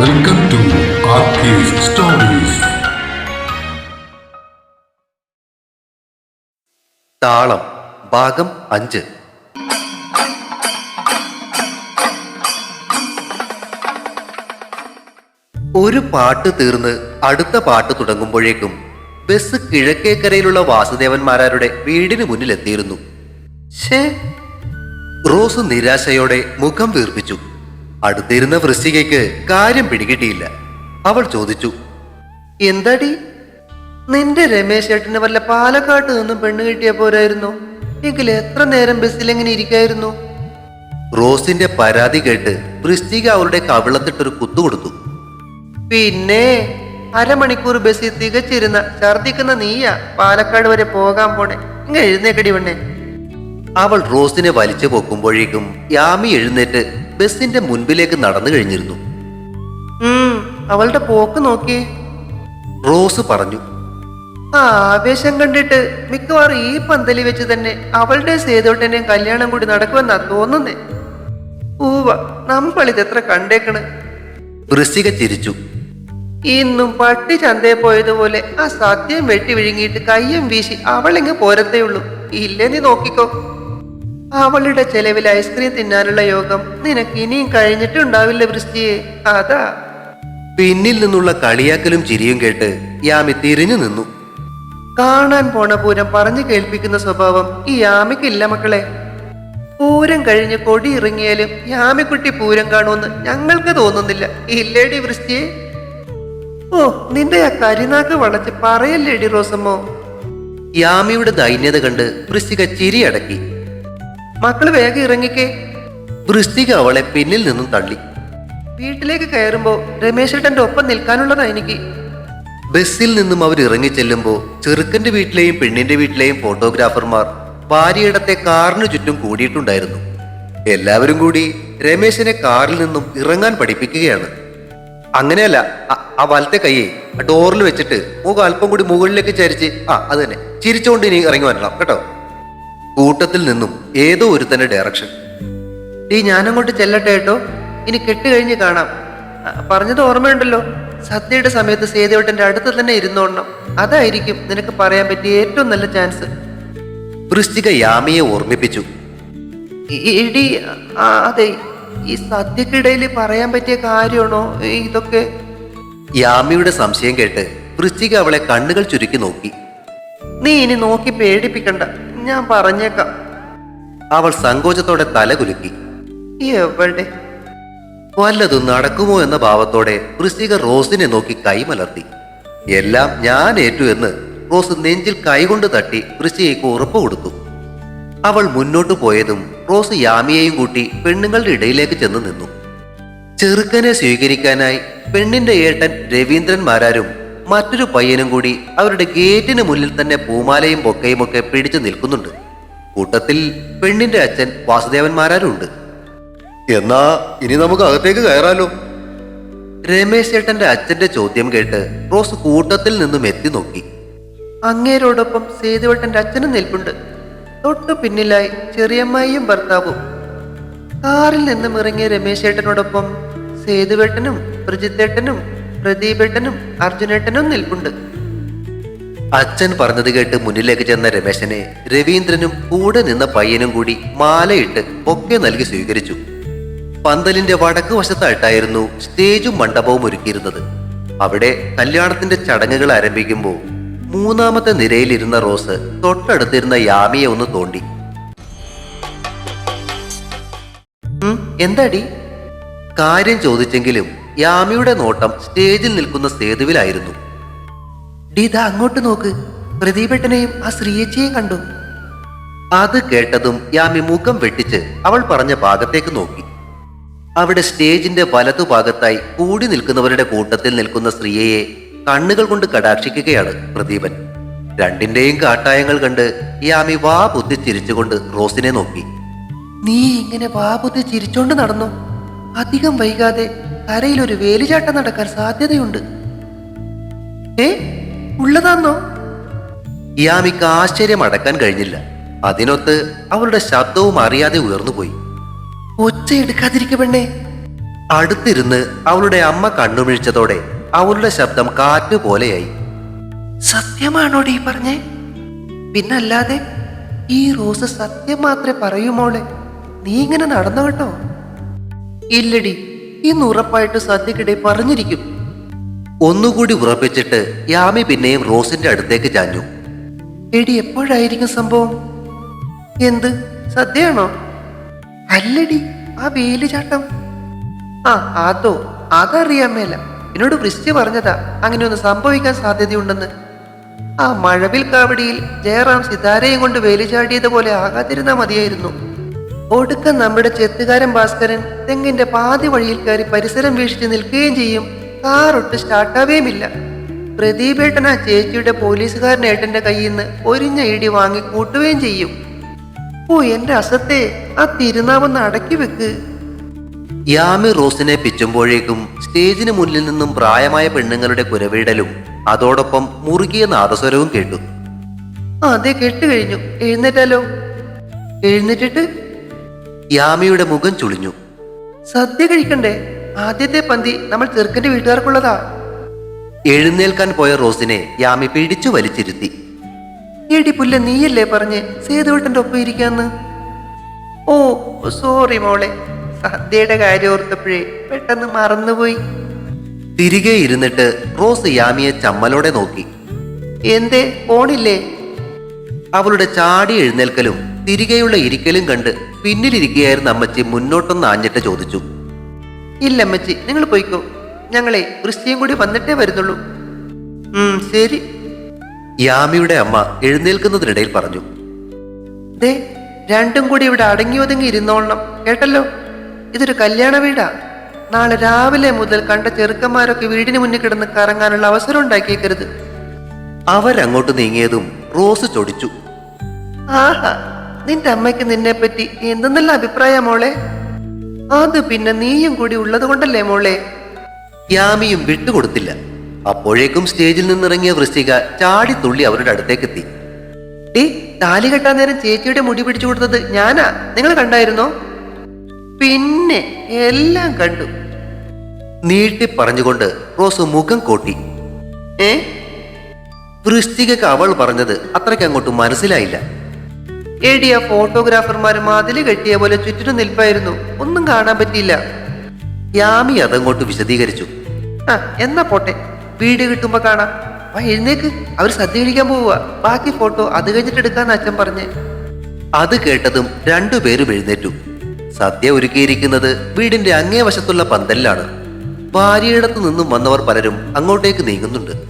Welcome to stories താളം ഭാഗം അഞ്ച്. ഒരു പാട്ട് തീർന്ന് അടുത്ത പാട്ട് തുടങ്ങുമ്പോഴേക്കും ബസ് കിഴക്കേക്കരയിലുള്ള വാസുദേവന്മാരാരുടെ വീടിന് മുന്നിലെത്തിയിരുന്നു. ഷേ റോസ് നിരാശയോടെ മുഖം വീർപ്പിച്ചു. അടുത്തിരുന്ന വൃശ്ചികയ്ക്ക് കാര്യം പിടികിട്ടിയില്ല. അവൾ ചോദിച്ചു എന്താടി? നിന്റെ രമേശ് ഏട്ടന് വല്ല പാലക്കാട്ട് നിന്നും പെണ്ണ് കിട്ടിയ പോരായിരുന്നു? എങ്കിൽ എത്ര നേരം ബസ്സിൽ എങ്ങനെ ഇരിക്കായിരുന്നു? റോസിന്റെ പരാതി കേട്ട് വൃശ്ചിക അവളുടെ കവിളത്തിട്ടൊരു കുത്തു കൊടുത്തു. പിന്നെ അരമണിക്കൂർ ബസ്സിൽ തികച്ചിരുന്ന ഛർദിക്കുന്ന നീയാ പാലക്കാട് വരെ പോകാൻ പോണേ. ഇങ്ങ എഴുന്നേക്കടി വണ്ണേ അവൾ റോസിനെ വലിച്ചു പോക്കുമ്പോഴേക്കും യാമി എഴുന്നേറ്റ് ബസ്സിന്റെ മുൻപിലേക്ക് നടന്നു കഴിഞ്ഞിരുന്നു. അവളുടെ പോക്ക് നോക്കി. റോസ് പറഞ്ഞു ആ ആവേശം കണ്ടിട്ട് മിക്കവാറും ഈ പന്തലി വെച്ച് തന്നെ അവളുടെ സേതോട്ടന്റെയും കല്യാണം കൂടി നടക്കുമെന്നാ തോന്നുന്നേ. ഊവ നമ്മളിത് എത്ര കണ്ടേക്കണ്. വൃശ്ചിക ചിരിച്ചു. ഇന്നും പട്ടി ചന്തയെ പോയതുപോലെ ആ സത്യം വെട്ടി വിഴുങ്ങിയിട്ട് കയ്യും വീശി അവളിങ്ങ് പോരത്തേ ഉള്ളൂ. ഇല്ലേ നീ നോക്കിക്കോ. അവളുടെ ചെലവിൽ ഐസ്ക്രീം തിന്നാനുള്ള യോഗം നിനക്ക് ഇനിയും കഴിഞ്ഞിട്ടുണ്ടാവില്ല വൃഷ്ടിയെ അതാ. പിന്നിൽ നിന്നുള്ള കളിയാക്കലും ചിരിയും കേട്ട് യാമി തിരിഞ്ഞു നിന്നു. കാണാൻ പോണ പൂരം പറഞ്ഞു കേൾപ്പിക്കുന്ന സ്വഭാവം ഈ യാമിക്കില്ല മക്കളെ. പൂരം കഴിഞ്ഞ് കൊടി ഇറങ്ങിയാലും യാമിക്കുട്ടി പൂരം കാണുമെന്ന് ഞങ്ങൾക്ക് തോന്നുന്നില്ല. ഇല്ലേടി വൃഷ്ടിയെ ഓ നിന്റെ ആ കരിനാക്ക് വളച്ച് പറയല്ലേടി റോസമ്മോ. യാമിയുടെ ദൈന്യത കണ്ട് വൃശ്ചിക ചിരിയടക്കി മക്കൾ വേഗം ഇറങ്ങിക്കേ. വൃഷ്ടിക അവളെ പിന്നിൽ നിന്നും തള്ളി. വീട്ടിലേക്ക് കയറുമ്പോ രമേശേട്ടന്റെ ഒപ്പം നിൽക്കാനുള്ളതാ എനിക്ക്. ബസ്സിൽ നിന്നും അവർ ഇറങ്ങിച്ചെല്ലുമ്പോൾ ചെറുക്കന്റെ വീട്ടിലെയും പെണ്ണിന്റെ വീട്ടിലെയും ഫോട്ടോഗ്രാഫർമാർ ഭാര്യയിടത്തെ കാറിന് ചുറ്റും കൂടിയിട്ടുണ്ടായിരുന്നു. എല്ലാവരും കൂടി രമേശിനെ കാറിൽ നിന്നും ഇറങ്ങാൻ പഠിപ്പിക്കുകയാണ്. അങ്ങനെയല്ല ആ വലത്തെ കൈയെ ഡോറിൽ വെച്ചിട്ട് മുഖം അല്പം കൂടി മുകളിലേക്ക് ചരിച്ച് ആ അത് തന്നെ. ചിരിച്ചുകൊണ്ട് ഇനി ഇറങ്ങി വരണം കേട്ടോ? കൂട്ടത്തിൽ നിന്നും ഏതോ ഒരുത്തന്റെ ഡയറക്ഷൻ ഡീ ഞാനങ്ങോട്ട് ചെല്ലട്ടെ കേട്ടോ. ഇനി കെട്ടുകഴിഞ്ഞ് കാണാം. പറഞ്ഞത് ഓർമ്മയുണ്ടല്ലോ. സദ്യയുടെ സമയത്ത് സേതുവേട്ടന്റെ അടുത്ത് തന്നെ ഇരുന്നോണം. അതായിരിക്കും നിനക്ക് പറയാൻ പറ്റിയ ഏറ്റവും നല്ല ചാൻസ് വൃശ്ചിക യാമിയെ ഓർമ്മിപ്പിച്ചു. ഇടി അതെ. ഈ സദ്യക്കിടയിൽ പറയാൻ പറ്റിയ കാര്യമാണോ ഇതൊക്കെ? യാമിയുടെ സംശയം കേട്ട് വൃശ്ചിക അവളെ കണ്ണുകൾ ചുരുക്കി നോക്കി. നീ ഇനി നോക്കി പേടിപ്പിക്കണ്ട. ഞാൻ പറഞ്ഞേക്കാം. അവൾ സങ്കോചത്തോടെ തലകുലുക്കി എവിടെ വല്ലതും നടക്കുമോ എന്ന ഭാവത്തോടെ വൃശ്ചിക റോസിനെ നോക്കി കൈമലർത്തി എല്ലാം ഞാൻ ഏറ്റു എന്ന് റോസ് നെഞ്ചിൽ കൈകൊണ്ട് തട്ടി വൃശ്ചികയ്ക്ക് ഉറപ്പ് കൊടുത്തു. അവൾ മുന്നോട്ട് പോയതും റോസ് യാമിയെയും കൂട്ടി പെണ്ണുങ്ങളുടെ ഇടയിലേക്ക് ചെന്ന് നിന്നു. ചെറുക്കനെ സ്വീകരിക്കാനായി പെണ്ണിന്റെ ഏട്ടൻ രവീന്ദ്രൻ മാരാരും മറ്റൊരു പയ്യനും കൂടി അവരുടെ ഗേറ്റിന് മുന്നിൽ തന്നെ പൂമാലയും ബൊക്കയും ഒക്കെ പിടിച്ചു നിൽക്കുന്നുണ്ട്. കൂട്ടത്തിൽ പെണ്ണിന്റെ അച്ഛൻ വാസുദേവന്മാരാരുണ്ട്. മാരാരും എന്നാ ഇനി നമുക്ക് അകത്തേക്ക് കയറാലോ? രമേശ് ചേട്ടന്റെ അച്ഛന്റെ ചോദ്യം കേട്ട് റോസ് കൂട്ടത്തിൽ നിന്നും എത്തി നോക്കി. അങ്ങേരോടൊപ്പം സേതുവേട്ടന്റെ അച്ഛനും നിൽപ്പുണ്ട്. തൊട്ടു പിന്നിലായി ചെറിയമ്മയും ഭർത്താവും. കാറിൽ നിന്നും ഇറങ്ങിയ രമേശ് ചേട്ടനോടൊപ്പം സേതുവേട്ടനും പ്രജിത്തേട്ടനും പ്രദീപേട്ടനും അർജുനേട്ടനും നിൽപ്പുണ്ട്. അച്ഛൻ പറഞ്ഞത് കേട്ട് മുന്നിലേക്ക് ചെന്ന രമേശനെ രവീന്ദ്രനും കൂടെ നിന്ന പയ്യനും കൂടി മാലയിട്ട് ഒക്കെ നൽകി സ്വീകരിച്ചു. പന്തലിന്റെ വടക്ക് വശത്തായിട്ടായിരുന്നു സ്റ്റേജും മണ്ഡപവും ഒരുക്കിയിരുന്നത്. അവിടെ കല്യാണത്തിന്റെ ചടങ്ങുകൾ ആരംഭിക്കുമ്പോൾ മൂന്നാമത്തെ നിരയിലിരുന്ന റോസ് തൊട്ടടുത്തിരുന്ന യാമിയെ ഒന്ന് തോണ്ടി. എന്താടി? കാര്യം ചോദിച്ചെങ്കിലും യാമിയുടെ നോട്ടം സ്റ്റേജിൽ നിൽക്കുന്ന സേതുവിലായിരുന്നു. ഡീത അങ്ങോട്ട് നോക്ക്. പ്രദീപേട്ടനെയും ആ ശ്രീയച്ചയും കണ്ടു. അത് കേട്ടതും യാമി മുഖം വെട്ടിച്ച് അവൾ പറഞ്ഞ ഭാഗത്തേക്ക് നോക്കി. അവിടെ സ്റ്റേജിന്റെ വലതുഭാഗത്തായി കൂടി നിൽക്കുന്നവരുടെ കൂട്ടത്തിൽ നിൽക്കുന്ന സ്ത്രീയെ കണ്ണുകൾ കൊണ്ട് കടാക്ഷിക്കുകയാണ് പ്രദീപൻ. രണ്ടിന്റെയും കാട്ടായങ്ങൾ കണ്ട് യാമി വാ പൊത്തി ചിരിച്ചുകൊണ്ട് റോസിനെ നോക്കി. നീ ഇങ്ങനെ വാ പൊത്തി ചിരിച്ചോണ്ട് നടന്നു? അധികം വൈകാതെ കരയിൽ ഒരു വേലിചാട്ടം നടക്കാൻ സാധ്യതയുണ്ട്. ഏ? ഉള്ളതാന്നോ? യാമിക്ക് ആശ്ചര്യം അടക്കാൻ കഴിഞ്ഞില്ല. അതിനൊത്ത് അവളുടെ ശബ്ദവും അറിയാതെ ഉയർന്നുപോയി. ഒച്ച എടുക്കാതിരിക്ക പെണ്ണേ. അടുത്തിരുന്ന് അവളുടെ അമ്മ കണ്ണുമിഴിച്ചതോടെ അവളുടെ ശബ്ദം കാറ്റ് പോലെയായി. സത്യമാണോടി പറഞ്ഞേ? പിന്നല്ലാതെ ഈ റോസ് സത്യം മാത്രമേ പറയൂ മോളെ. നീ ഇങ്ങനെ നടന്നു കേട്ടോ? ഇല്ലടി. ഇന്ന് ഉറപ്പായിട്ട് സദ്യക്കിടെ പറഞ്ഞിരിക്കും. ഒന്നുകൂടി ഉറപ്പിച്ചിട്ട് യാമി പിന്നെയും റോസിന്റെ അടുത്തേക്ക് ചാഞ്ഞു. എടി എപ്പോഴായിരിക്കും സംഭവം? എന്ത്? സദ്യയാണോ? അല്ലടി ആ വേലി ചാട്ടം ആ അതോ അതറിയാൻ മേല. എന്നോട് വൃഷ്ടി പറഞ്ഞതാ അങ്ങനെ ഒന്ന് സംഭവിക്കാൻ സാധ്യതയുണ്ടെന്ന്. ആ മഴവിൽ കാവടിയിൽ ജയറാം സിതാരയും കൊണ്ട് വേലി ചാടിയതുപോലെ ആകാതിരുന്നാ മതിയായിരുന്നു. ഒടുക്കം നമ്മുടെ ചെത്തുകാരൻ ഭാസ്കരൻ തെങ്ങിന്റെ പാതി വഴിയിൽ കയറി പരിസരം വീക്ഷിച്ച് നിൽക്കുകയും ചെയ്യും. കാറൊട്ട് സ്റ്റാർട്ടാവേമില്ല പ്രദീപേട്ടൻ ആ ചേച്ചിയുടെ പോലീസുകാരൻ ഏട്ടന്റെ കയ്യിൽ നിന്ന് ഒരിഞ്ഞ ഇടി വാങ്ങി കൂട്ടുകയും ചെയ്യും. ഓ എന്റെ അസത്തെ ആ തിരുനാവെന്ന് അടക്കി വെക്ക്. യാമി റോസിനെ പിച്ചുമ്പോഴേക്കും സ്റ്റേജിന് മുന്നിൽ നിന്നും പ്രായമായ പെണ്ണുങ്ങളുടെ കുരവീടലും അതോടൊപ്പം മുറുകിയ നാദസ്വരവും കേട്ടു. അതെ കേട്ടു കഴിഞ്ഞു. എഴുന്നേറ്റാലോ? എഴുന്നേറ്റിട്ട് യാമിയുടെ മുഖം ചുളിഞ്ഞു. സദ്യ കഴിക്കണ്ടേ? ആദ്യത്തെ പന്തി നമ്മൾ ചെറുക്കന്റെ വീട്ടുകാർക്കുള്ളതാ. എഴുന്നേൽക്കാൻ പോയ റോസിനെ യാമി പിടിച്ചു വലിച്ചിരുത്തി. എടി പുല്ല നീയല്ലേ പറഞ്ഞ് സേതുവേട്ടന്റെ ഒപ്പം ഇരിക്കാന്ന്? ഓ സോറി മോളെ. സദ്യയുടെ കാര്യം ഓർത്തപ്പോഴേ പെട്ടെന്ന് മറന്നുപോയി. തിരികെ ഇരുന്നിട്ട് റോസ് യാമിയെ ചമ്മലോടെ നോക്കി. എന്തേ ഓണില്ലേ അവളുടെ ചാടി എഴുന്നേൽക്കലും തിരികെയുള്ള ഇരിക്കലും കണ്ട് പിന്നിലിരിക്കുകയായിരുന്ന അമ്മച്ചി മുന്നോട്ടൊന്ന് ആഞ്ഞിട്ട് ചോദിച്ചു. ഇല്ല അമ്മച്ചി നിങ്ങൾ പോയിക്കോ. ഞങ്ങളെ വൃഷ്ടിയും കൂടി വന്നിട്ടേ വരുന്നുള്ളൂ. ശരി. യാമിയുടെ അമ്മ എഴുന്നേൽക്കുന്നതിനിടയിൽ പറഞ്ഞു. ദേ രണ്ടും കൂടി ഇവിടെ അടങ്ങി ഒതുങ്ങി ഇരുന്നോളണം കേട്ടല്ലോ? ഇതൊരു കല്യാണ വീടാ. നാളെ രാവിലെ മുതൽ കണ്ട ചെറുക്കന്മാരൊക്കെ വീടിന് മുന്നിൽ കിടന്ന് കറങ്ങാനുള്ള അവസരം ഉണ്ടാക്കിയേക്കരുത്. അവരങ്ങോട്ട് നീങ്ങിയതും റോസ് ചൊടിച്ചു. ആഹാ നിന്റെ അമ്മയ്ക്ക് നിന്നെ പറ്റി എന്തെന്നല്ല അഭിപ്രായ മോളെ? അത് പിന്നെ നീയും കൂടി ഉള്ളത് കൊണ്ടല്ലേ മോളെ? യാമിയും വിട്ടുകൊടുത്തില്ല. അപ്പോഴേക്കും സ്റ്റേജിൽ നിന്നിറങ്ങിയ വൃശ്ചിക ചാടി തുള്ളി അവരുടെ അടുത്തേക്കെത്തി. ഏ താലി കെട്ടാൻ നേരം ചേച്ചിയുടെ മുടി പിടിച്ചു കൊടുത്തത് ഞാനാ? നിങ്ങൾ കണ്ടായിരുന്നോ? പിന്നെ എല്ലാം കണ്ടു. നീട്ടി പറഞ്ഞുകൊണ്ട് റോസ് മുഖം കോട്ടി. ഏ? വൃശ്ചികക്ക് അവൾ പറഞ്ഞത് അത്രയ്ക്ക് അങ്ങോട്ട് മനസ്സിലായില്ല. എടി എഫ് ഫോട്ടോഗ്രാഫർമാർ മതിൽ കെട്ടിയ പോലെ ചുറ്റിനും നിൽപ്പായിരുന്നു. ഒന്നും കാണാൻ പറ്റിയില്ല. യാമി അതങ്ങോട്ട് വിശദീകരിച്ചു. ആ എന്നാ പോട്ടെ. വീട് കിട്ടുമ്പോ കാണാം. ആ എഴുന്നേക്ക്. അവർ സദ്യ കഴിക്കാൻ പോവുക ബാക്കി ഫോട്ടോ അത് കഴിഞ്ഞിട്ട് എടുക്കാന്ന് അച്ഛൻ പറഞ്ഞ്. അത് കേട്ടതും രണ്ടുപേരും എഴുന്നേറ്റു. സദ്യ ഒരുക്കിയിരിക്കുന്നത് വീടിന്റെ അങ്ങേ വശത്തുള്ള പന്തലിലാണ്. ഭാര്യയിടത്തു നിന്നും വന്നവർ പലരും അങ്ങോട്ടേക്ക് നീങ്ങുന്നുണ്ട്.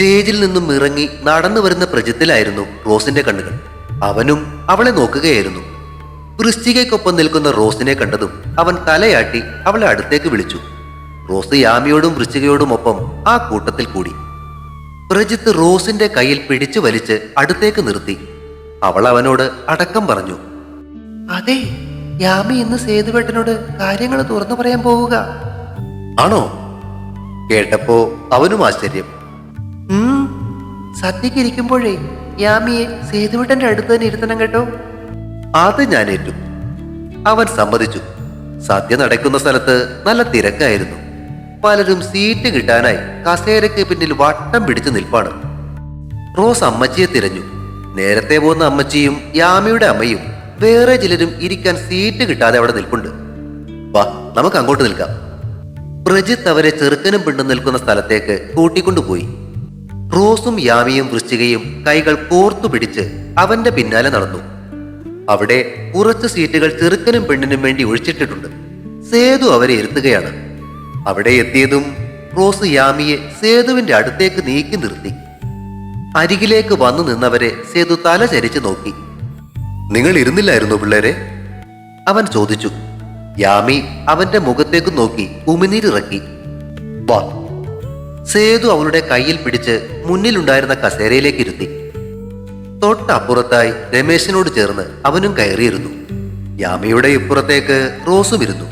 സ്റ്റേജിൽ നിന്നും ഇറങ്ങി നടന്നു വരുന്ന പ്രജിത്തിലായിരുന്നു റോസിന്റെ കണ്ണുകൾ. അവനും അവളെ നോക്കുകയായിരുന്നു. വൃശ്ചികയ്ക്കൊപ്പം നിൽക്കുന്ന റോസിനെ കണ്ടതും അവൻ തലയാട്ടി അവളെ അടുത്തേക്ക് വിളിച്ചു. റോസ് യാമിയോടും വൃശ്ചികയോടും ഒപ്പം ആ കൂട്ടത്തിൽ കൂടി. പ്രജിത്ത് റോസിന്റെ കയ്യിൽ പിടിച്ചു വലിച്ച് അടുത്തേക്ക് നിർത്തി. അവൾ അവനോട് അടക്കം പറഞ്ഞു അതെ യാമി ഇന്ന് സേതുവേട്ടനോട് കാര്യങ്ങൾ തുറന്നു പറയാൻ പോവുക. ആണോ? കേട്ടപ്പോ അവനും ആശ്ചര്യം. സദ്യക്ക് ഇരിക്കുമ്പോഴേ യാമിയെ സേതുവിട്ടന്റെ അടുത്ത് തന്നെ ഇരുത്തണം കേട്ടോ. അത് ഞാൻ ഏറ്റു. അവൻ സമ്മതിച്ചു. സദ്യ നടക്കുന്ന സ്ഥലത്ത് നല്ല തിരക്കായിരുന്നു. പലരും സീറ്റ് കിട്ടാനായി കസേരയ്ക്ക് പിന്നിൽ വട്ടം പിടിച്ചു നിൽപ്പാണ്. റോസ് അമ്മച്ചിയെ തിരഞ്ഞു. നേരത്തെ പോകുന്ന അമ്മച്ചിയും യാമിയുടെ അമ്മയും വേറെ ചിലരും ഇരിക്കാൻ സീറ്റ് കിട്ടാതെ അവിടെ നിൽപ്പുണ്ട്. വാ നമുക്ക് അങ്ങോട്ട് നിൽക്കാം. പ്രജിത്ത് അവരെ ചെറുക്കനും പിണ്ടും നിൽക്കുന്ന സ്ഥലത്തേക്ക് കൂട്ടിക്കൊണ്ടുപോയി. റോസും യാമിയും വൃശ്ചികയും കൈകൾ കോർത്തു പിടിച്ച് അവന്റെ പിന്നാലെ നടന്നു. അവിടെ കുറച്ച് സീറ്റുകൾ ചെറുക്കനും പെണ്ണിനും വേണ്ടി ഒഴിച്ചിട്ടിട്ടുണ്ട്. സേതു അവരെ ഇരുത്തുകയാണ് അവിടെ എത്തിയതും റോസ് യാമിയെ സേതുവിന്റെ അടുത്തേക്ക് നീക്കി നിർത്തി. അരികിലേക്ക് വന്നു നിന്നവരെ സേതു തല ചരിച്ചു നോക്കി. നിങ്ങൾ ഇരുന്നില്ലായിരുന്നു പിള്ളേരെ? അവൻ ചോദിച്ചു. യാമി അവന്റെ മുഖത്തേക്ക് നോക്കി ഉമിനീരിറക്കി. വാ സേതു അവളുടെ കയ്യിൽ പിടിച്ച് മുന്നിലുണ്ടായിരുന്ന കസേരയിലേക്ക് ഇരുത്തി. തൊട്ടപ്പുറത്തായി രമേശിനോട് ചേർന്ന് അവനും കയറിയിരുന്നു. യാമിയുടെ ഇപ്പുറത്തേക്ക് റോസും ഇരുന്നു.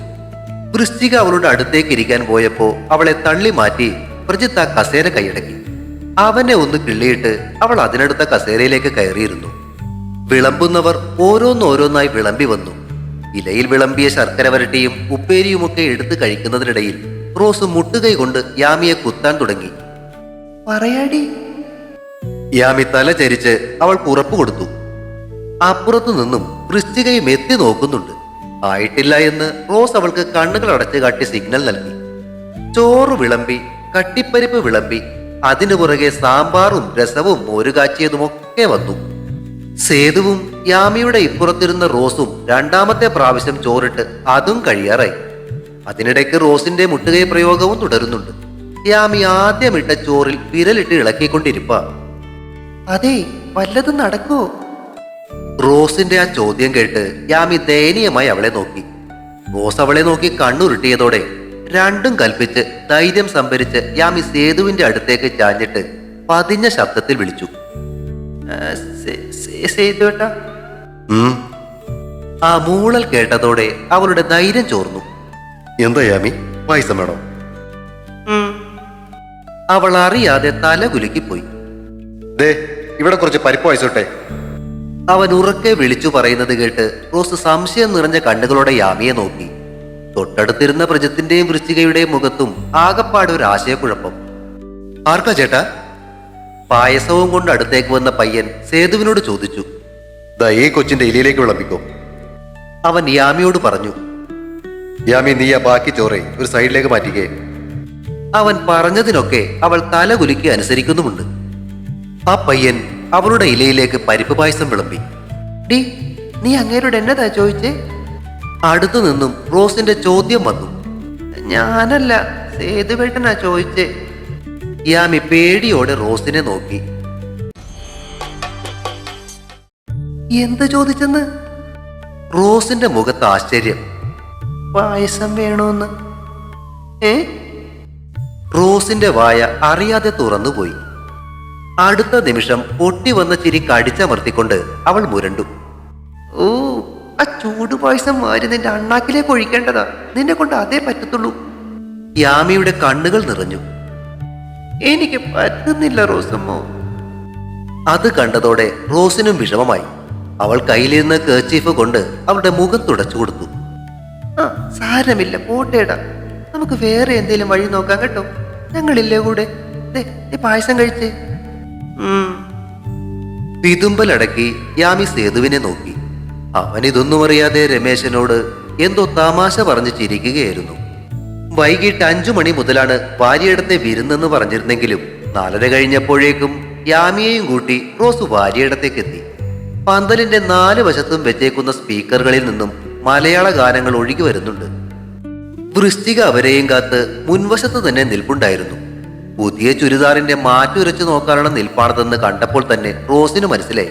വൃശ്ചിക അവളുടെ അടുത്തേക്ക് ഇരിക്കാൻ പോയപ്പോ അവളെ തള്ളി മാറ്റി പ്രജിത്ത് കസേര കൈയടക്കി. അവനെ ഒന്ന് കിള്ളിയിട്ട് അവൾ അതിനടുത്ത കസേരയിലേക്ക് കയറിയിരുന്നു. വിളമ്പുന്നവർ ഓരോന്നോരോന്നായി വിളമ്പി വന്നു. ഇലയിൽ വിളമ്പിയ ശർക്കര വരട്ടിയും ഉപ്പേരിയുമൊക്കെ എടുത്തു കഴിക്കുന്നതിനിടയിൽ റോസ് മുട്ടുകൈ കൊണ്ട് യാമിയെ കുത്താൻ തുടങ്ങി. പറയാടി. യാമി തല ചരിച്ച് പുറപ്പ് കൊടുത്തു. അപ്പുറത്തു നിന്നും വൃശ്ചികയും എത്തി നോക്കുന്നുണ്ട്. ആയിട്ടില്ല എന്ന് റോസ് അവൾക്ക് കണ്ണുകൾ അടച്ച് കാട്ടി സിഗ്നൽ നൽകി. ചോറ് വിളമ്പി കട്ടിപ്പരിപ്പ് വിളമ്പി അതിനു പുറകെ സാമ്പാറും രസവും മോരു കാച്ചിയതുമൊക്കെ വന്നു. സേതുവും യാമിയുടെ ഇപ്പുറത്തിരുന്ന റോസും രണ്ടാമത്തെ പ്രാവശ്യം ചോറിട്ട് അതും കഴിയാറായി. അതിനിടയ്ക്ക് റോസിന്റെ മുട്ടുകൈ പ്രയോഗവും തുടരുന്നുണ്ട്. യാമി ആദ്യം ഇട്ട ചോറിൽ വിരലിട്ട് ഇളക്കിക്കൊണ്ടിരിപ്പ. അതെ വല്ലതും നടക്കോ. റോസിന്റെ ആ ചോദ്യം കേട്ട് യാമി ദയനീയമായി അവളെ നോക്കി. റോസ് അവളെ നോക്കി കണ്ണുരുട്ടിയതോടെ രണ്ടും കൽപ്പിച്ച് ധൈര്യം സംഭരിച്ച് യാമി സേതുവിന്റെ അടുത്തേക്ക് ചാഞ്ഞിട്ട് പതിഞ്ഞ ശബ്ദത്തിൽ വിളിച്ചു. സേതുവേട്ടാ. ആ മൂളൽ കേട്ടതോടെ അവളുടെ ധൈര്യം ചോർന്നു. എന്താ യാമി? പായസം വേണോ? അവൾ അറിയാതെ തല കുലുക്കിപ്പോയി. ദേ ഇവിടെ കുറച്ച് പരിപ്പ് വായിച്ചോട്ടെ അവൻ ഉറക്കെ വിളിച്ചു പറയുന്നത് കേട്ട് റോസ് സംശയം നിറഞ്ഞ കണ്ണുകളോടെ യാമിയെ നോക്കി. തൊട്ടടുത്തിരുന്ന പ്രജത്തിന്റെയും വൃശ്ചികയുടെയും മുഖത്തും ആകപ്പാട് ഒരു ആശയക്കുഴപ്പം. ആർക്കാ ചേട്ടാ? പായസവും കൊണ്ട് അടുത്തേക്ക് വന്ന പയ്യൻ സേതുവിനോട് ചോദിച്ചു. ദാ ഈ കൊച്ചിന്റെ ഇലയിലേക്ക് വിളമ്പിക്കോ. അവൻ യാമിയോട് പറഞ്ഞു. യാമി നീ ആ ബാക്കി ചോറേ ഒരു സൈഡിലേക്ക് മാറ്റിക്കേ. അവൻ പറഞ്ഞതിനൊക്കെ അവൾ തല കുലുക്കി അനുസരിക്കുന്നുമുണ്ട്. ആ പയ്യൻ അവളുടെ ഇലയിലേക്ക് പരിപ്പ് പായസം വിളമ്പി. ഡി നീ അങ്ങേരോട് എന്നതാ ചോദിച്ചേ? അടുത്തു നിന്നും റോസിന്റെ ചോദ്യം വന്നു. ഞാനല്ല സേതുവേട്ടനാ ചോദിച്ചേ. യാമി പേടിയോടെ റോസിനെ നോക്കി. എന്ത് ചോദിച്ചെന്ന്? റോസിന്റെ മുഖത്ത് ആശ്ചര്യം. പായസം വേണോന്ന്? ഏ? റോസിന്റെ വായ അറിയാതെ തുറന്നുപോയി. അടുത്ത നിമിഷം പൊട്ടി വന്ന ചിരി കടിച്ചമർത്തിക്കൊണ്ട് അവൾ മുരണ്ടു. ഓ ആ ചൂട് പായസം മാറി നിന്റെ അണ്ണാക്കിലേക്ക് ഒഴിക്കേണ്ടതാ. നിന്നെ കൊണ്ട് അതേ പറ്റത്തുള്ളൂ. യാമിയുടെ കണ്ണുകൾ നിറഞ്ഞു. എനിക്ക് പറ്റുന്നില്ല റോസമ്മോ. അത് കണ്ടതോടെ റോസിനും വിഷമമായി. അവൾ കയ്യിലിരുന്ന് കേച്ചീഫ് കൊണ്ട് അവളുടെ മുഖം തുടച്ചു കൊടുത്തു. ആ സാരമില്ല പോട്ടേടാ. നമുക്ക് വേറെ എന്തെങ്കിലും വഴി നോക്കാം കേട്ടോ. ഞങ്ങളില്ലേ കൂടെ? പായസം കഴിച്ചേ. പിതുമ്പലടക്കി യാമി സേതുവിനെ നോക്കി. അവൻ ഇതൊന്നും അറിയാതെ രമേശനോട് എന്തോ തമാശ പറഞ്ഞു ചിരിക്കുകയായിരുന്നു. വൈകിട്ട് അഞ്ചു മണി മുതലാണ് ഭാര്യയിടത്തെ വിരുന്നെന്ന് പറഞ്ഞിരുന്നെങ്കിലും നാലര കഴിഞ്ഞപ്പോഴേക്കും യാമിയെയും കൂട്ടി റോസ് ഭാര്യയിടത്തേക്കെത്തി പന്തലിന്റെ നാല് വശത്തും വെച്ചേക്കുന്ന സ്പീക്കറുകളിൽ നിന്നും മലയാള ഗാനങ്ങൾ ഒഴുകി വരുന്നുണ്ട്. വൃശ്ചിക അവരെയും കാത്ത് മുൻവശത്ത് തന്നെ നിൽപ്പുണ്ടായിരുന്നു. പുതിയ ചുരിദാറിന്റെ മാറ്റുരച്ചു നോക്കാനുള്ള നിൽപ്പാണതെന്ന് കണ്ടപ്പോൾ തന്നെ റോസിന് മനസ്സിലായി.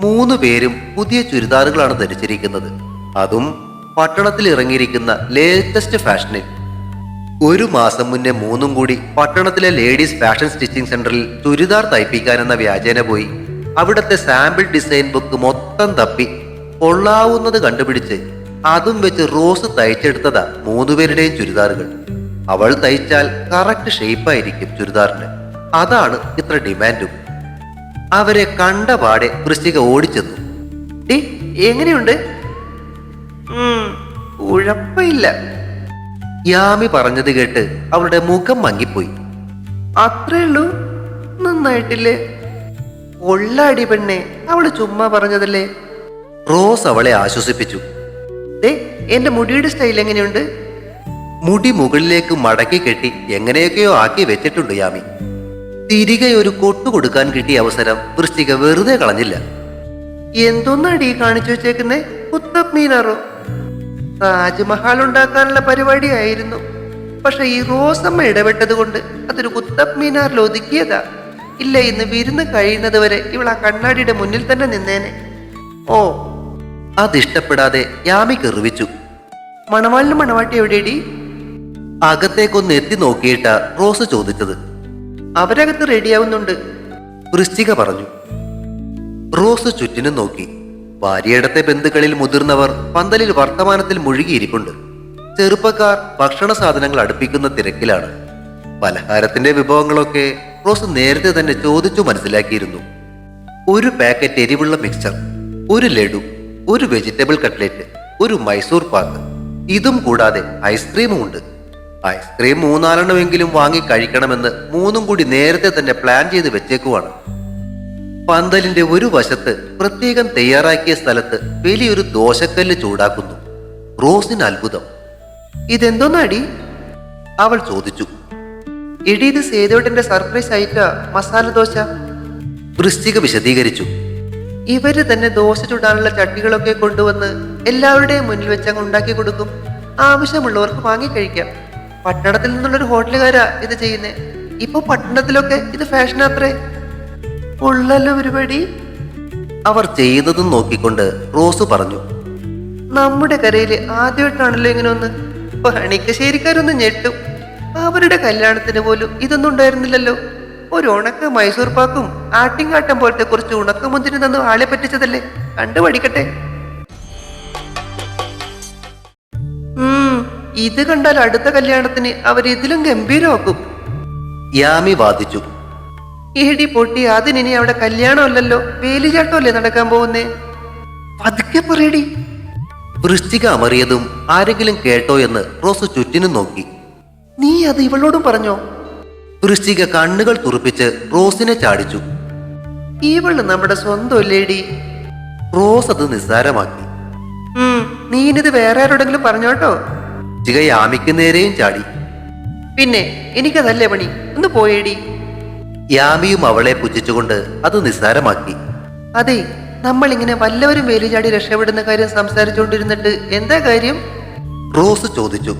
മൂന്ന് പേരും പുതിയ ചുരിദാറുകളാണ് ധരിച്ചിരിക്കുന്നത്. അതും പട്ടണത്തിൽ ഇറങ്ങിയിരിക്കുന്ന ലേറ്റസ്റ്റ് ഫാഷനിൽ. ഒരു മാസം മുന്നേ മൂന്നും കൂടി പട്ടണത്തിലെ ലേഡീസ് ഫാഷൻ സ്റ്റിച്ചിങ് സെന്ററിൽ ചുരിദാർ തയ്പ്പിക്കാനെന്ന വ്യാജേന പോയി. അവിടുത്തെ സാമ്പിൾ ഡിസൈൻ ബുക്ക് മൊത്തം തപ്പി കൊള്ളാവുന്നത് കണ്ടുപിടിച്ച് അതും വെച്ച് റോസ് തയ്ച്ചെടുത്തതാ മൂന്നുപേരുടെയും ചുരിദാറുകൾ. അവൾ തയ്ച്ചാൽ കറക്റ്റ് ഷേപ്പായിരിക്കും ചുരിദാറിന്. അതാണ് ഇത്ര ഡിമാൻഡും. അവരെ കണ്ട പാടെ വൃശ്ചിക ഓടിച്ചെന്നു. ഡി എങ്ങനെയുണ്ട്? ഉഴപ്പില്ല യാമി പറഞ്ഞത് കേട്ട് അവളുടെ മുഖം മങ്ങിപ്പോയി. അത്രേ ഉള്ളൂ നന്നായിട്ടില്ലേ? കൊള്ളാടി പെണ്ണെ അവൾ ചുമ്മാ പറഞ്ഞതല്ലേ? റോസ് അവളെ ആശ്വസിപ്പിച്ചു. ദേ എന്റെ മുടിയുടെ സ്റ്റൈൽ എങ്ങനെയുണ്ട്? മുടി മുകളിലേക്ക് മടക്കി കെട്ടി എങ്ങനെയൊക്കെയോ ആക്കി വെച്ചിട്ടുണ്ട് യാമി. തിരികെ ഒരു കൊട്ടു കൊടുക്കാൻ കിട്ടിയ അവസരം വൃശ്ചിക വെറുതെ കളഞ്ഞില്ല. എന്തൊന്നടി കാണിച്ചു വെച്ചേക്കുന്നേ? കുത്തബ് മീനാറോ താജ്മഹൽ ഉണ്ടാക്കാനുള്ള പരിപാടിയായിരുന്നു. പക്ഷെ ഈ റോസമ്മ ഇടപെട്ടത് കൊണ്ട് അതൊരു കുത്തബ് മീനാറിൽ ഒതുക്കിയതാ. ഇല്ല ഇന്ന് വിരുന്ന് കഴിയുന്നത് വരെ ഇവൾ ആ കണ്ണാടിയുടെ മുന്നിൽ തന്നെ നിന്നേനെ. ഓ അതിഷ്ടപ്പെടാതെ യാമി കെറിവിച്ചു. മണവാളിന് മണവാട്ടി എവിടെയടി? അകത്തേക്കൊന്ന് എത്തി നോക്കിയിട്ട റോസ് ചോദിച്ചത്. അവരകത്ത് റെഡിയാവുന്നുണ്ട്. വൃശ്ചിക പറഞ്ഞു. റോസ് ചുറ്റിനും നോക്കി. ഭാര്യയിടത്തെ ബന്ധുക്കളിൽ മുതിർന്നവർ പന്തലിൽ വർത്തമാനത്തിൽ മുഴുകിയിരിപ്പുണ്ട്. ചെറുപ്പക്കാർ ഭക്ഷണ സാധനങ്ങൾ അടുപ്പിക്കുന്ന തിരക്കിലാണ്. പലഹാരത്തിന്റെ വിഭവങ്ങളൊക്കെ റോസ് നേരത്തെ തന്നെ ചോദിച്ചു മനസ്സിലാക്കിയിരുന്നു. ഒരു പാക്കറ്റ് എരിവുള്ള മിക്സ്ചർ ഒരു ലഡു ഒരു വെജിറ്റബിൾ കട്ട്ലറ്റ് ഒരു മൈസൂർ പാക്ക്. ഇതും കൂടാതെ ഐസ്ക്രീമും ഉണ്ട്. ഐസ്ക്രീം മൂന്നാലെണ്ണമെങ്കിലും വാങ്ങി കഴിക്കണമെന്ന് മൂന്നും കൂടി നേരത്തെ തന്നെ പ്ലാൻ ചെയ്ത് വെച്ചേക്കുവാണ്. പന്തലിന്റെ ഒരു വശത്ത് പ്രത്യേകം തയ്യാറാക്കിയ സ്ഥലത്ത് വലിയൊരു ദോശക്കല്ല് ചൂടാക്കുന്നു. റോസിന് അത്ഭുതം. ഇതെന്തോന്നാടി? അവൾ ചോദിച്ചു. എടി ഇത് സേതുവേട്ടന്റെ സർപ്രൈസ് ആയിട്ടാ മസാല ദോശ. വൃശ്ചിക വിശദീകരിച്ചു. ഇവർ തന്നെ ദോശ ചുടാനുള്ള ചട്ടികളൊക്കെ കൊണ്ടുവന്ന് എല്ലാവരുടെയും മുന്നിൽ വെച്ച് അങ്ങ് ഉണ്ടാക്കി കൊടുക്കും. ആവശ്യമുള്ളവർക്ക് വാങ്ങി കഴിക്കാം. പട്ടണത്തിൽ നിന്നുള്ളൊരു ഹോട്ടലുകാരാ ഇത് ചെയ്യുന്നേ. ഇപ്പൊ പട്ടണത്തിലൊക്കെ ഇത് ഫാഷനാത്രേ. ഉള്ളല്ലോ പരിപാടി അവർ ചെയ്തതും നോക്കിക്കൊണ്ട് റോസ് പറഞ്ഞു. നമ്മുടെ കരയിൽ ആദ്യമായിട്ടാണല്ലോ ഇങ്ങനെ ഒന്ന്. പണിക്കശ്ശേരിക്കാരൊന്ന് ഞെട്ടും. അവരുടെ കല്യാണത്തിന് പോലും ഇതൊന്നും ഉണ്ടായിരുന്നില്ലല്ലോ. ഒരു ഉണക്ക് മൈസൂർ പാക്കും ആട്ടിങ്ങാട്ടം പോലത്തെ കുറച്ച് ഉണക്കമുന്തിരി തന്നു ആളെ പറ്റിച്ചതല്ലേ? കണ്ടു പഠിക്കട്ടെ. ഉം, ഇത് കണ്ടാൽ അടുത്ത കല്യാണത്തിന് അവർ ഇതിലും ഗംഭീരമാക്കും. യാമി വാദിച്ചു. ഏടി പൊട്ടി അതിനി അവിടെ കല്യാണമല്ലല്ലോ. വേലിചാട്ടമല്ലേ നടക്കാൻ പോകുന്നേ? പതുക്കെ പറയടി. വൃശ്ചിക അമറിയതും ആരെങ്കിലും കേട്ടോ എന്ന് റോസ് ചുറ്റിനും നോക്കി. നീ അത് ഇവളോടും പറഞ്ഞോ? വൃശ്ചിക കണ്ണുകൾ തുറപ്പിച്ച് റോസിനെ ചാടിച്ചു. ഇവൾ നമ്മുടെ സ്വന്തം ലേഡി റോസ് അത് നിസ്സാരമാക്കി. നീനിത് വേറെ ആരോടെങ്കിലും പറഞ്ഞോട്ടോ ചിക യാമിക്ക് നേരെയും ചാടി. പിന്നെ എനിക്കതല്ലേ പണി? ഒന്ന് പോയേടി. യാമിയും അവളെ പുച്ഛിച്ചുകൊണ്ട് അത് നിസ്സാരമാക്കി. അതെ നമ്മൾ ഇങ്ങനെ വല്ലവരും വേലിചാടി രക്ഷപ്പെടുന്ന കാര്യം സംസാരിച്ചുകൊണ്ടിരുന്നിട്ട് എന്താ കാര്യം? റോസ് ചോദിച്ചു.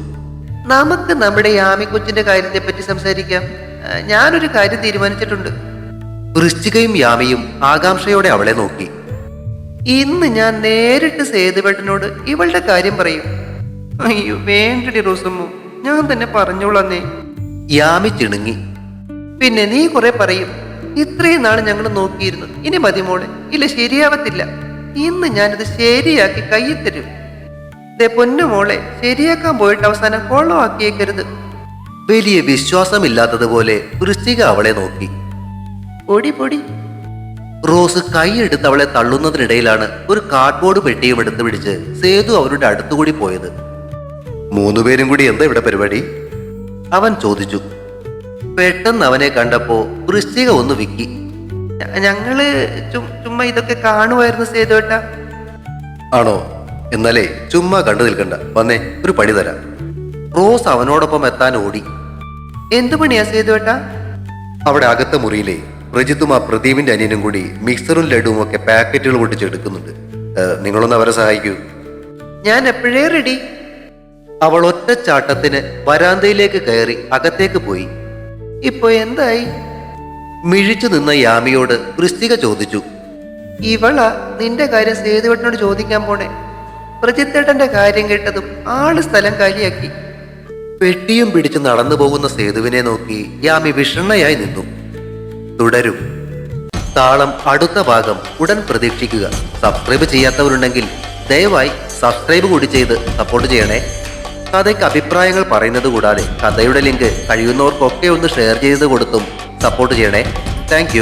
നമുക്ക് നമ്മുടെ യാമി കൊച്ചിന്റെ കാര്യത്തെ പറ്റി സംസാരിക്കാം. ഞാനൊരു കാര്യം തീരുമാനിച്ചിട്ടുണ്ട്. വൃശ്ചികയും യാമയും ആകാംക്ഷയോടെ അവളെ നോക്കി. ഇന്ന് ഞാൻ നേരിട്ട് സേതുവേട്ടനോട് ഇവളുടെ കാര്യം പറയും. അയ്യോ വേണ്ടടി റോസമ്മു ഞാൻ തന്നെ പറഞ്ഞോളന്നേ. യാമി ചിണുങ്ങി. പിന്നെ നീ കുറെ പറയും. ഇത്രയും നാൾ ഞങ്ങൾ നോക്കിയിരുന്നു. ഇനി മതി മോളെ ഇല്ല ശരിയാവത്തില്ല. ഇന്ന് ഞാനിത് ശരിയാക്കി കയ്യിൽ തരും. ദേ പൊന്നു മോളെ ശരിയാക്കാൻ പോയിട്ട് അവസാനം കൊള്ളമാക്കിയേക്കരുത് വലിയ വിശ്വാസമില്ലാത്തതുപോലെ വൃശ്ചിക അവളെ നോക്കി. പൊടി പൊടി. റോസ് കൈയെടുത്ത് അവളെ തള്ളുന്നതിനിടയിലാണ് ഒരു കാർഡ്ബോർഡ് പെട്ടിയും എടുത്ത് പിടിച്ച് സേതു അവരുടെ അടുത്തുകൂടി പോയത്. മൂന്നുപേരും കൂടി എന്താ ഇവിടെ പരിപാടി? അവൻ ചോദിച്ചു. പെട്ടെന്ന് അവനെ കണ്ടപ്പോ വൃശ്ചിക ഒന്ന് വിക്കി. ഞങ്ങൾ ചുമ്മാ ഇതൊക്കെ കാണുമായിരുന്നു സേതുവേട്ട. ആണോ? എന്നാലേ ചുമ്മാ കണ്ടു നിൽക്കണ്ട. വന്നേ ഒരു പണി തരാം. റോസ് അവനോടൊപ്പം എത്താൻ ഓടി. എന്തു പണിയാ സേതുവേട്ടാ അവിടെ അകത്തെ മുറിയിലെ പ്രജിത്തും ആ പ്രദീപിന്റെ അനിയനും കൂടി മിക്സറും ലഡുവും ഒക്കെ പാക്കറ്റുകൾ പൊട്ടിച്ചെടുക്കുന്നുണ്ട് നിങ്ങളൊന്ന് അവരെ സഹായിക്കൂ. ഞാൻ എപ്പോഴേ റെഡി അവൾ ഒറ്റ ഒറ്റച്ചാട്ടത്തിന് വരാന്തയിലേക്ക് കയറി അകത്തേക്ക് പോയി. ഇപ്പൊ എന്തായി? മിഴിച്ചു നിന്ന യാമിയോട് വൃസ്തിക ചോദിച്ചു ഇവള നിന്റെ കാര്യം സേതുവേട്ടനോട് ചോദിക്കാൻ പോണേ? പ്രജിത്തേട്ടന്റെ കാര്യം കേട്ടതും ആൾ സ്ഥലം കാലിയാക്കി. പെട്ടിയും പിടിച്ച് നടന്നു പോകുന്ന സേതുവിനെ നോക്കി യാമി വിഷണ്ണയായി നിന്നു. തുടരും. താളം അടുത്ത ഭാഗം ഉടൻ പ്രതീക്ഷിക്കുക. സബ്സ്ക്രൈബ് ചെയ്യാത്തവരുണ്ടെങ്കിൽ ദയവായി സബ്സ്ക്രൈബ് കൂടി ചെയ്ത് സപ്പോർട്ട് ചെയ്യണേ. കഥയ്ക്ക് അഭിപ്രായങ്ങൾ പറയുന്നത് കൂടാതെ കഥയുടെ ലിങ്ക് കഴിയുന്നവർക്കൊക്കെ ഒന്ന് ഷെയർ ചെയ്ത് കൊടുത്തും സപ്പോർട്ട് ചെയ്യണേ. താങ്ക്